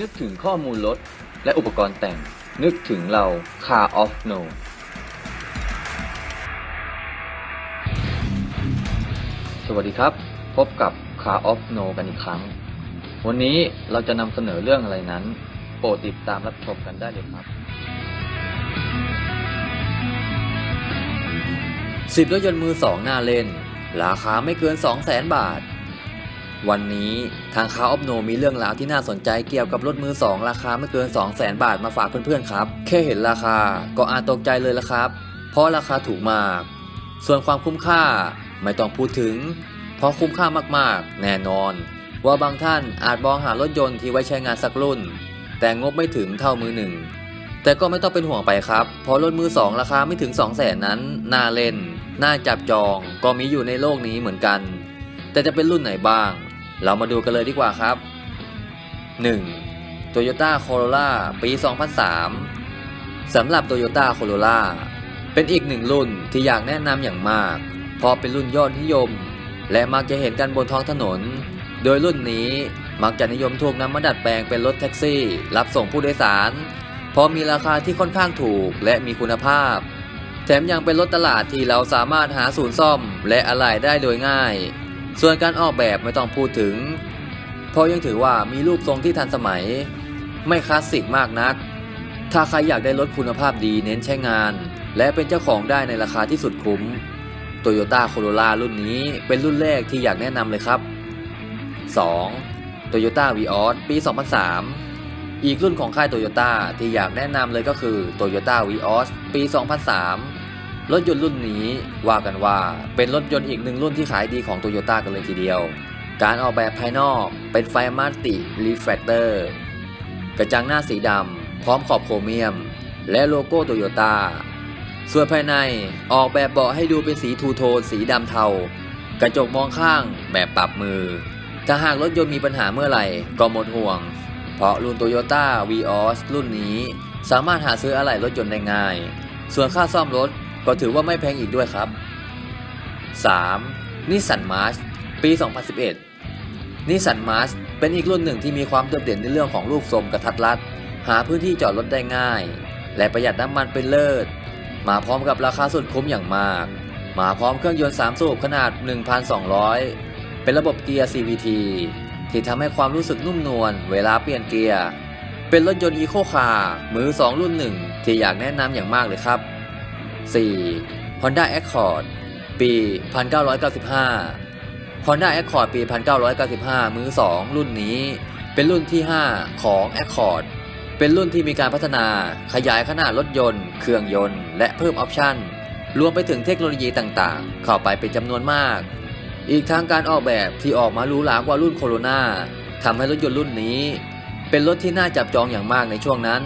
นึกถึงข้อมูลรถและอุปกรณ์แต่ง นึกถึงเรา Car of No สวัสดีครับ พบกับ Car of No กันอีกครั้ง วันนี้เราจะนำเสนอเรื่องอะไรนั้น โปรดติดตามรับชมกันได้เลยครับสิบรถยนต์มือสองหน้าเล่น ราคาไม่เกิน 2 0 0แสนบาท วันนี้ทางคาออฟโนมีเรื่องราวที่น่าสนใจเกี่ยวกับรถมือสองราคาไม่เกิน 2 0 0แสนบาทมาฝากเพื่อนๆครับ แค่เห็นราคาก็อาจตกใจเลยละครับ เพราะราคาถูกมาก ส่วนความคุ้มค่าไม่ต้องพูดถึง เพราะคุ้มค่ามากๆ แน่นอน ว่าบางท่านอาจมองหารถยนต์ที่ไว้ใช้งานสักรุ่น แต่งบไม่ถึงเท่ามือหนึ่งแต่ก็ไม่ต้องเป็นห่วงไปครับ เพราะรถมือสองราคาไม่ถึง 2 0 0แสนนั้น น่าเล่น น่าจับจอง ก็มีอยู่ในโลกนี้เหมือนกัน แต่จะเป็นรุ่นไหนบ้าง เรามาดูกันเลยดีกว่าครับ 1. Toyota Corolla ปี 2003 สำหรับ Toyota Corolla เป็นอีกหนึ่งรุ่นที่อยากแนะนำอย่างมาก เพราะเป็นรุ่นยอดนิยม และมักจะเห็นกันบนท้องถนน โดยรุ่นนี้มักจะนิยมถูกนำมาดัดแปลงเป็นรถแท็กซี่ รับส่งผู้โดยสาร เพราะมีราคาที่ค่อนข้างถูกและมีคุณภาพ แถมยังเป็นรถตลาดที่เราสามารถหาศูนย์ซ่อม และอะไหล่ได้โดยง่าย ส่วนการออกแบบไม่ต้องพูดถึง เพราะยังถือว่ามีรูปทรงที่ทันสมัย ไม่คลาสสิกมากนัก ถ้าใครอยากได้รถคุณภาพดีเน้นใช้งาน และเป็นเจ้าของได้ในราคาที่สุดคุ้ม Toyota Corolla รุ่นนี้เป็นรุ่นแรกที่อยากแนะนำเลยครับ 2. Toyota Vios ปี 2003 อีกรุ่นของค่าย Toyota ที่อยากแนะนำเลยก็คือ Toyota Vios ปี 2003 รถยนต์รุ่นนี้ว่ากันว่าเป็นรถยนต์อีกหนึ่งรุ่นที่ขายดีของ Toyota กันเลยทีเดียว การออกแบบภายนอกเป็นไฟมัลติรีแฟลคเตอร์กระจังหน้าสีดำพร้อมขอบโครเมียม และโลโก้โตโยต้าส่วนภายในออกแบบเบาะให้ดูเป็นสีทูโทนสีดำเทากระจกมองข้างแบบปรับมือ ถ้าหากรถยนต์มีปัญหาเมื่อไหร่ก็หมดห่วง เพราะรุ่นโตโยต้า Vios รุ่นนี้ สามารถหาซื้ออะไหล่รถยนต์ได้ง่าย ส่วนค่าซ่อมรถ ก็ถือว่าไม่แพงอีกด้วยครับ 3. นิสสันมาร์ชปี 2011 นิสสันมาร์ชเป็นอีกรุ่นหนึ่งที่มีความโดดเด่นในเรื่องของรูปทรงกระทัดรัด หาพื้นที่จอดรถได้ง่าย และประหยัดน้ำมันเป็นเลิศ มาพร้อมกับราคาสุดคุ้มอย่างมาก มาพร้อมเครื่องยนต์ 3 สูบขนาด 1,200 เป็นระบบเกียร์ CVT ที่ทำให้ความรู้สึกนุ่มนวลเวลาเปลี่ยนเกียร์ เป็นรถยนต์อีโคคาร์มือ2รุ่นหนึ่งที่อยากแนะนำอย่างมากเลยครับ 4. Honda Accord ปี 1995 Honda Accord ปี 1995 มือ 2 รุ่นนี้ เป็นรุ่นที่ 5 ของ Accord เป็นรุ่นที่มีการพัฒนาขยายขนาดรถยนต์ เครื่องยนต์ และเพิ่มออปชั่น รวมไปถึงเทคโนโลยีต่างๆ เข้าไปเป็นจำนวนมาก อีกทั้งการออกแบบที่ออกมาหรูหรากว่ารุ่นโคโรนาทำให้รถยนต์รุ่นนี้ เป็นรถที่น่าจับจองอย่างมากในช่วงนั้น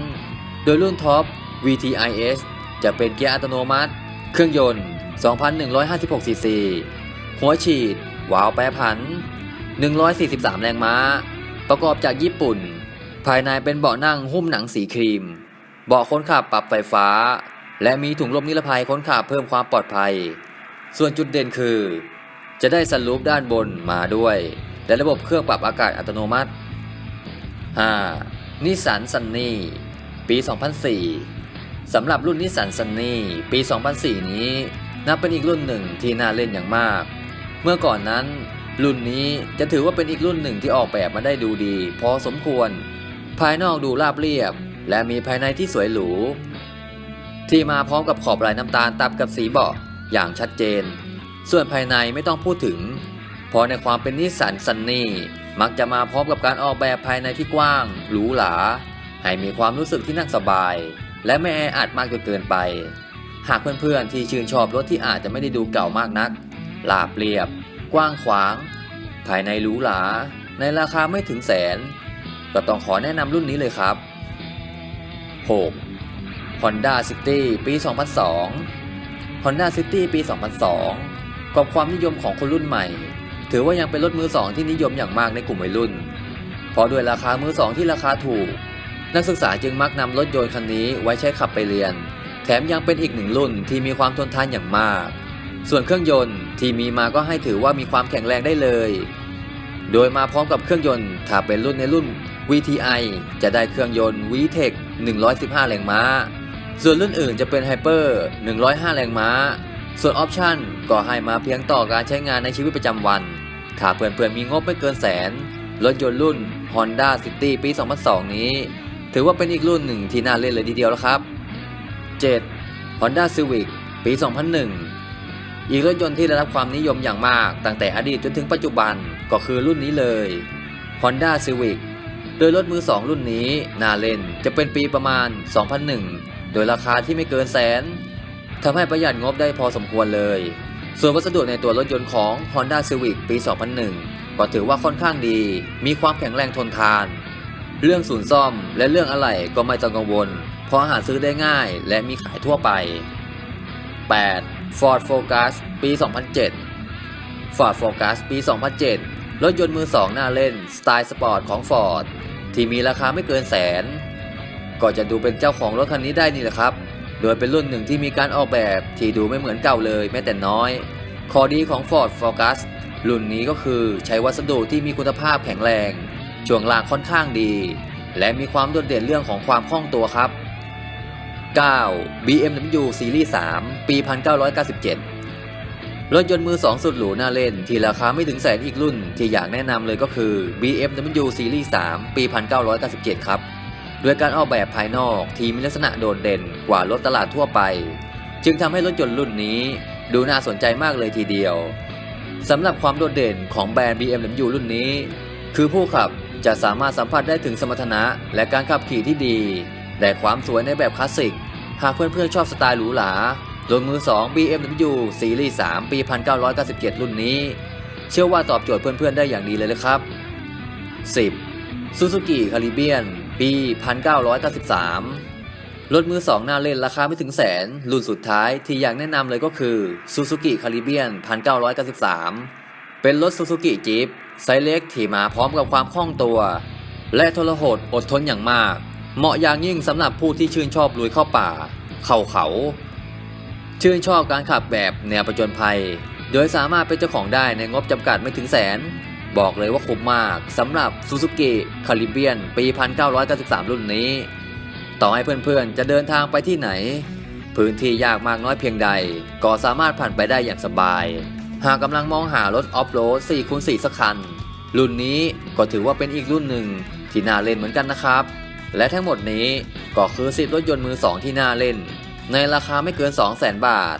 โดยรุ่นท็อป VTIS จะเป็นเกียร์อัตโนมัติ เครื่องยนต์ 2,156ซีซีหัวฉีดวาล์วแปรผัน 143 แรงม้า ประกอบจากญี่ปุ่น ภายในเป็นเบาะนั่งหุ้มหนังสีครีม เบาะคนขับปรับไฟฟ้า และมีถุงลมนิรภัยคนขับเพิ่มความปลอดภัย ส่วนจุดเด่นคือ จะได้สลูปด้านบนมาด้วย และระบบเครื่องปรับอากาศอัตโนมัติ 5. นิสสันซันนี่ปี 2004 สำหรับรุ่นนิสสันซันนี่ปี 2004 นี้ นับเป็นอีกรุ่นหนึ่งที่น่าเล่นอย่างมาก เมื่อก่อนนั้น รุ่นนี้จะถือว่าเป็นอีกรุ่นหนึ่งที่ออกแบบมาได้ดูดี พอสมควร ภายนอกดูราบเรียบ และมีภายในที่สวยหรู ที่มาพร้อมกับขอบลายน้ำตาลตัดกับสีเบาะอย่างชัดเจน ส่วนภายในไม่ต้องพูดถึงเพราะในความเป็นนิสสันซันนี่มักจะมาพร้อมกับการออกแบบภายในที่กว้างหรูหราให้มีความรู้สึกที่นั่งสบาย และไม่แออัดมากจนเกินไป หากเพื่อนๆที่ชื่นชอบรถที่อาจจะไม่ได้ดูเก่ามากนักลาบเรียบ กว้างขวาง ภายในหรูหรา ในราคาไม่ถึงแสน ก็ต้องขอแนะนำรุ่นนี้เลยครับ 6. Honda City ปี 2002 Honda City ปี 2002 กับความนิยมของคนรุ่นใหม่ ถือว่ายังเป็นรถมือสองที่นิยมอย่างมากในกลุ่มวัยรุ่น เพราะด้วยราคามือสองที่ราคาถูก นักศึกษาจึงมักนำรถยนต์คันนี้ไว้ใช้ขับไปเรียน แถมยังเป็นอีกหนึ่งรุ่นที่มีความทนทานอย่างมาก ส่วนเครื่องยนต์ที่มีมาก็ให้ถือว่ามีความแข็งแรงได้เลย โดยมาพร้อมกับเครื่องยนต์ถ้าเป็นรุ่นในรุ่น VTI จะได้เครื่องยนต์ VTEC 115 แรงม้า ส่วนรุ่นอื่นจะเป็น Hyper 105 แรงม้า ส่วนออปชั่นก็ให้มาเพียงต่อการใช้งานในชีวิตประจำวัน ถ้าเพื่อนๆมีงบไม่เกินแสน รถยนต์รุ่น Honda City ปี 2002 นี้ ถือว่าเป็นอีกรุ่นหนึ่งที่น่าเล่นเลยทีเดียวแล้วครับ 7. Honda Civic ปี 2001 อีกรถยนต์ที่ได้รับความนิยมอย่างมาก ตั้งแต่อดีตจนถึงปัจจุบันก็คือรุ่นนี้เลย Honda Civic โดยรถมือ 2 รุ่นนี้น่าเล่นจะเป็นปีประมาณ 2001 โดยราคาที่ไม่เกินแสนทำให้ประหยัดงบได้พอสมควรเลย ส่วนวัสดุในตัวรถยนต์ของ Honda Civic ปี 2001 ก็ถือว่าค่อนข้างดี มีความแข็งแรงทนทาน เรื่องศูนย์ซ่อมและเรื่องอะไรก็ไม่ต้องกังวล เพราะหาซื้อได้ง่ายและมีขายทั่วไป 8. Ford Focus ปี 2007 Ford Focus ปี 2007 รถยนต์มือสองหน้าเล่น สไตล์สปอร์ตของ Ford ที่มีราคาไม่เกินแสน ก็จะดูเป็นเจ้าของรถคันนี้ได้นี่แหละครับ โดยเป็นรุ่นหนึ่งที่มีการออกแบบที่ดูไม่เหมือนเก่าเลยแม้แต่น้อย ข้อดีของ Ford Focus รุ่นนี้ก็คือใช้วัสดุที่มีคุณภาพแข็งแรง ช่วงล่างค่อนข้างดี และมีความโดดเด่นเรื่องของความคล่องตัวครับ 9. BMW Series 3 ปี 1997 รถยนต์มือ 2 สุดหรูน่าเล่น ที่ราคาไม่ถึงแสนอีกรุ่น ที่อยากแนะนำเลยก็คือ BMW Series 3 ปี 1997 ครับ ด้วยการออกแบบภายนอกที่มีลักษณะโดดเด่นกว่ารถตลาดทั่วไป จึงทำให้รถยนต์รุ่นนี้ดูน่าสนใจมากเลยทีเดียวสำหรับความโดดเด่นของแบรนด์ BMW รุ่นนี้ คือผู้ขับ จะสามารถสัมผัสได้ถึงสมรรถนะและการขับขี่ที่ดีแต่ความสวยในแบบคลาสสิก หากเพื่อนๆชอบสไตล์หรูหรารถมือ 2 BMW Series 3 ปี 1997 รุ่นนี้ เชื่อว่าตอบโจทย์เพื่อนๆได้อย่างดีเลยเลยครับ 10. Suzuki Caribbean ปี 1993 รถมือ 2 หน้าเล่นราคาไม่ถึงแสน รุ่นสุดท้ายที่อยากแนะนำเลยก็คือ Suzuki Caribbean 1993 เป็นรถ Suzuki Jeep ไซส์เล็กที่มาพร้อมกับความคล่องตัว และทรหดอดทนอย่างมาก เหมาะอย่างยิ่งสำหรับผู้ที่ชื่นชอบลุยเข้าป่า เข้าเขา ชื่นชอบการขับแบบแนวประจนภัย โดยสามารถเป็นเจ้าของได้ในงบจำกัดไม่ถึงแสน บอกเลยว่าคุ้มมากสำหรับ Suzuki Caribbean ปี 1993 รุ่นนี้ ต่อให้เพื่อนๆ จะเดินทางไปที่ไหน พื้นที่ยากมากน้อยเพียงใด ก็สามารถผ่านไปได้อย่างสบาย หากกำลังมองหารถออฟโรด 4x4 สักคัน รุ่นนี้ก็ถือว่าเป็นอีกรุ่นหนึ่งที่น่าเล่นเหมือนกันนะครับ และทั้งหมดนี้ก็คือ 10 รถยนต์มือสองที่น่าเล่น ในราคาไม่เกิน 200,000 บาท